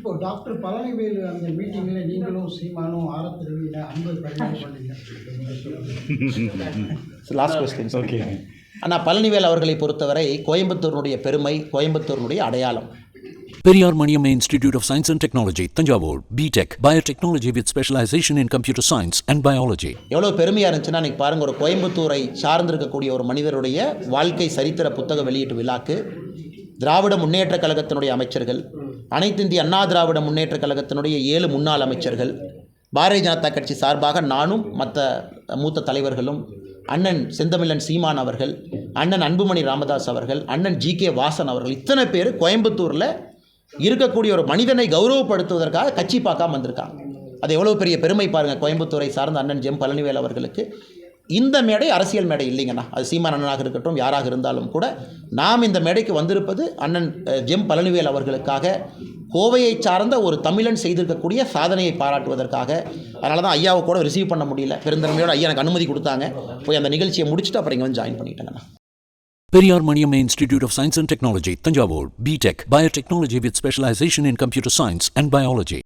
இப்போ டாக்டர் பழனிவேலு அந்த மீட்டிங்கில் நீங்களும் சீமானும் ஆரத்திரவியில் பரிமாறி பண்ணீங்க லாஸ்ட் கொஸ்டின் ஓகே ஆனால் பழனிவேல் அவர்களை பொறுத்தவரை கோயம்புத்தூரினுடைய பெருமை கோயம்புத்தூரினுடைய அடையாளம். Periyar Maniamma Institute of Science and Technology, Tanjavur, BTech, Biotechnology with specialization in computer science and biology. எவ்வளோ பெருமையாக இருந்துச்சுன்னா இன்றைக்கி பாருங்கள் ஒரு கோயம்புத்தூரை சார்ந்திருக்கக்கூடிய ஒரு மனிதருடைய வாழ்க்கை சரித்திர புத்தக வெளியீட்டு விழாக்கு திராவிட முன்னேற்றக் கழகத்தினுடைய அமைச்சர்கள் அனைத்து இந்திய அண்ணா திராவிட முன்னேற்றக் கழகத்தினுடைய ஏழு முன்னாள் அமைச்சர்கள் பாரதிய ஜனதா கட்சி சார்பாக நானும் மற்ற மூத்த தலைவர்களும் அண்ணன் செந்தமிழன் சீமான் அவர்கள் அண்ணன் அன்புமணி ராமதாஸ் அவர்கள் அண்ணன் ஜி கே வாசன் அவர்கள் இத்தனை பேர் கோயம்புத்தூரில் இருக்கக்கூடிய ஒரு மனிதனை கௌரவப்படுத்துவதற்காக கட்சி பார்க்காம வந்திருக்காங்க. அது எவ்வளோ பெரிய பெருமை பாருங்கள் கோயம்புத்தூரை சார்ந்த அண்ணன் ஜெம் பழனிவேல் அவர்களுக்கு. இந்த மேடை அரசியல் மேடை இல்லைங்கண்ணா. அது சீமான் அண்ணனாக இருக்கட்டும் யாராக இருந்தாலும் கூட நாம் இந்த மேடைக்கு வந்திருப்பது அண்ணன் ஜெம் பழனிவேல் அவர்களுக்காக கோவையை சார்ந்த ஒரு தமிழன் செய்திருக்கக்கூடிய சாதனையை பாராட்டுவதற்காக. அதனால தான் ஐயாவை கூட ரிசீவ் பண்ண முடியல. பெருந்தன்மையோடு ஐயா எனக்கு அனுமதி கொடுத்தாங்க. போய் அந்த நிகழ்ச்சியை முடிச்சுட்டு அப்புறம் இங்கே வந்து ஜாயின் பண்ணிட்டேங்கண்ணா Periyar Maniam Institute of Science and Technology, Tanjavur, BTech, Biotechnology with specialisation in computer science and biology